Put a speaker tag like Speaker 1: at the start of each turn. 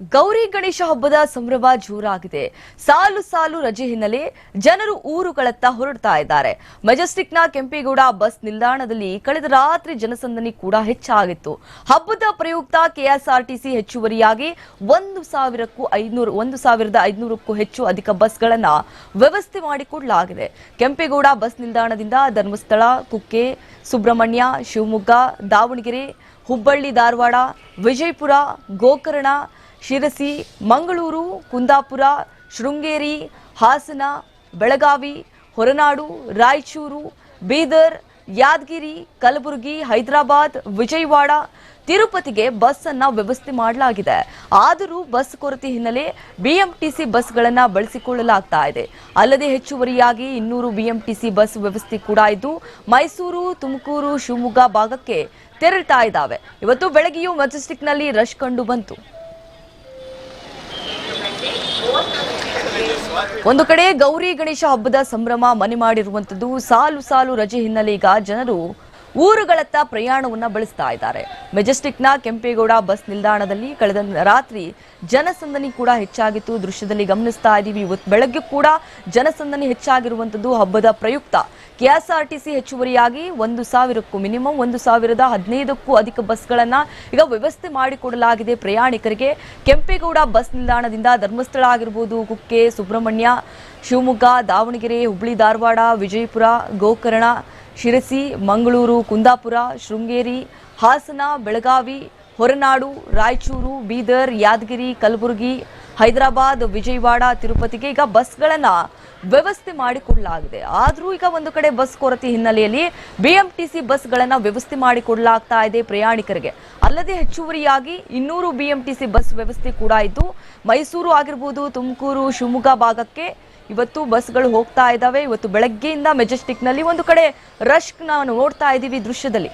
Speaker 1: ಗೌರಿ ಗಣೇಶ ಹಬ್ಬದ ಸಂಭ್ರಮ ಜೋರಾಗಿದೆ. ಸಾಲು ಸಾಲು ರಜೆ ಹಿನ್ನೆಲೆ ಜನರು ಊರುಗಳತ್ತ ಹೊರಡ್ತಾ ಇದ್ದಾರೆ. ಮೆಜೆಸ್ಟಿಕ್ನ ಕೆಂಪೇಗೌಡ ಬಸ್ ನಿಲ್ದಾಣದಲ್ಲಿ ಕಳೆದ ರಾತ್ರಿ ಜನಸಂದಣಿ ಕೂಡ ಹೆಚ್ಚಾಗಿತ್ತು. ಹಬ್ಬದ ಪ್ರಯುಕ್ತ ಕೆಎಸ್ಆರ್ಟಿಸಿ ಹೆಚ್ಚುವರಿಯಾಗಿ ಒಂದು ಸಾವಿರಕ್ಕೂ ಐದುನೂರು ಒಂದು ಸಾವಿರದ ಐದುನೂರಕ್ಕೂ ಹೆಚ್ಚು ಅಧಿಕ ಬಸ್ಗಳನ್ನು ವ್ಯವಸ್ಥೆ ಮಾಡಿಕೊಡಲಾಗಿದೆ. ಕೆಂಪೇಗೌಡ ಬಸ್ ನಿಲ್ದಾಣದಿಂದ ಧರ್ಮಸ್ಥಳ, ಕುಕ್ಕೆ, ಸುಬ್ರಹ್ಮಣ್ಯ, ಶಿವಮೊಗ್ಗ, ದಾವಣಗೆರೆ, ಹುಬ್ಬಳ್ಳಿ, ಧಾರವಾಡ, ವಿಜಯಪುರ, ಗೋಕರ್ಣ ಶಿರಸಿ, ಮಂಗಳೂರು, ಕುಂದಾಪುರ, ಶೃಂಗೇರಿ, ಹಾಸನ, ಬೆಳಗಾವಿ, ಹೊರನಾಡು, ರಾಯಚೂರು, ಬೀದರ್, ಯಾದಗಿರಿ, ಕಲಬುರಗಿ, ಹೈದರಾಬಾದ್, ವಿಜಯವಾಡ ತಿರುಪತಿಗೆ ಬಸ್ ಅನ್ನ ವ್ಯವಸ್ಥೆ ಮಾಡಲಾಗಿದೆ. ಆದರೂ ಬಸ್ ಕೊರತೆ ಹಿನ್ನೆಲೆ ಬಿಎಂಟಿಸಿ ಬಸ್ಗಳನ್ನ ಬಳಸಿಕೊಳ್ಳಲಾಗ್ತಾ ಇದೆ. ಅಲ್ಲದೆ ಹೆಚ್ಚುವರಿಯಾಗಿ ಇನ್ನೂರು ಬಿಎಂಟಿಸಿ ಬಸ್ ವ್ಯವಸ್ಥೆ ಕೂಡ ಇದ್ದು, ಮೈಸೂರು, ತುಮಕೂರು, ಶಿವಮೊಗ್ಗ ಭಾಗಕ್ಕೆ ತೆರಳ್ತಾ ಇದ್ದಾವೆ. ಇವತ್ತು ಬೆಳಗ್ಗೆಯೂ ಮೆಜೆಸ್ಟಿಕ್ನಲ್ಲಿ ರಶ್ ಕಂಡು ಬಂತು. ಒಂದು ಕಡೆ ಗೌರಿ ಗಣೇಶ ಹಬ್ಬದ ಸಂಭ್ರಮ ಮನೆ ಮಾಡಿರುವಂತದ್ದು ಸಾಲು ಸಾಲು ರಜೆ ಹಿನ್ನೆಲೆ ಈಗ ಜನರು ಊರುಗಳತ್ತ ಪ್ರಯಾಣವನ್ನ ಬಳಸ್ತಾ ಇದ್ದಾರೆ. ಮೆಜೆಸ್ಟಿಕ್ನ ಕೆಂಪೇಗೌಡ ಬಸ್ ನಿಲ್ದಾಣದಲ್ಲಿ ಕಳೆದ ರಾತ್ರಿ ಜನಸಂದಣಿ ಕೂಡ ಹೆಚ್ಚಾಗಿತ್ತು. ದೃಶ್ಯದಲ್ಲಿ ಗಮನಿಸ್ತಾ ಇದ್ದೀವಿ. ಇವತ್ತು ಬೆಳಗ್ಗೆ ಕೂಡ ಜನಸಂದಣಿ ಹೆಚ್ಚಾಗಿರುವಂತದ್ದು ಹಬ್ಬದ ಪ್ರಯುಕ್ತ. ಕೆಎಸ್ಆರ್ಟಿಸಿ ಹೆಚ್ಚುವರಿಯಾಗಿ ಒಂದು ಸಾವಿರಕ್ಕೂ ಮಿನಿಮಮ್ ಒಂದು ಸಾವಿರದ ಹದಿನೈದಕ್ಕೂ ಅಧಿಕ ಬಸ್ಗಳನ್ನ ಈಗ ವ್ಯವಸ್ಥೆ ಮಾಡಿಕೊಡಲಾಗಿದೆ ಪ್ರಯಾಣಿಕರಿಗೆ. ಕೆಂಪೇಗೌಡ ಬಸ್ ನಿಲ್ದಾಣದಿಂದ ಧರ್ಮಸ್ಥಳ ಆಗಿರ್ಬೋದು, ಕುಕ್ಕೆ, ಸುಬ್ರಹ್ಮಣ್ಯ, ಶಿವಮೊಗ್ಗ, ದಾವಣಗೆರೆ, ಹುಬ್ಳಿ, ಧಾರವಾಡ, ವಿಜಯಪುರ, ಗೋಕರ್ಣ ಶಿರಸಿ, ಮಂಗಳೂರು, ಕುಂದಾಪುರ, ಶೃಂಗೇರಿ, ಹಾಸನ, ಬೆಳಗಾವಿ, ಹೊರನಾಡು, ರಾಯಚೂರು, ಬೀದರ್, ಯಾದಗಿರಿ, ಕಲಬುರಗಿ, ಹೈದರಾಬಾದ್, ವಿಜಯವಾಡ, ತಿರುಪತಿಗೆ ಈಗ ಬಸ್ಗಳನ್ನ ವ್ಯವಸ್ಥೆ ಮಾಡಿಕೊಡಲಾಗಿದೆ. ಆದರೂ ಈಗ ಒಂದು ಕಡೆ ಬಸ್ ಕೊರತೆ ಹಿನ್ನೆಲೆಯಲ್ಲಿ ಬಿಎಂಟಿಸಿ ಬಸ್ಗಳನ್ನು ವ್ಯವಸ್ಥೆ ಮಾಡಿಕೊಡಲಾಗ್ತಾ ಇದೆ ಪ್ರಯಾಣಿಕರಿಗೆ. ಅಲ್ಲದೆ ಹೆಚ್ಚುವರಿಯಾಗಿ ಇನ್ನೂರು ಬಿಎಂಟಿಸಿ ಬಸ್ ವ್ಯವಸ್ಥೆ ಕೂಡ ಇದ್ದು, ಮೈಸೂರು ಆಗಿರ್ಬೋದು, ತುಮಕೂರು, ಶಿವಮೊಗ್ಗ ಭಾಗಕ್ಕೆ ಇವತ್ತು ಬಸ್ಗಳು ಹೋಗ್ತಾ ಇದ್ದಾವೆ. ಇವತ್ತು ಬೆಳಗ್ಗೆಯಿಂದ ಮೆಜೆಸ್ಟಿಕ್ನಲ್ಲಿ ಒಂದು ಕಡೆ ರಶ್ ನಾವು ನೋಡ್ತಾ ಇದ್ದೀವಿ ದೃಶ್ಯದಲ್ಲಿ.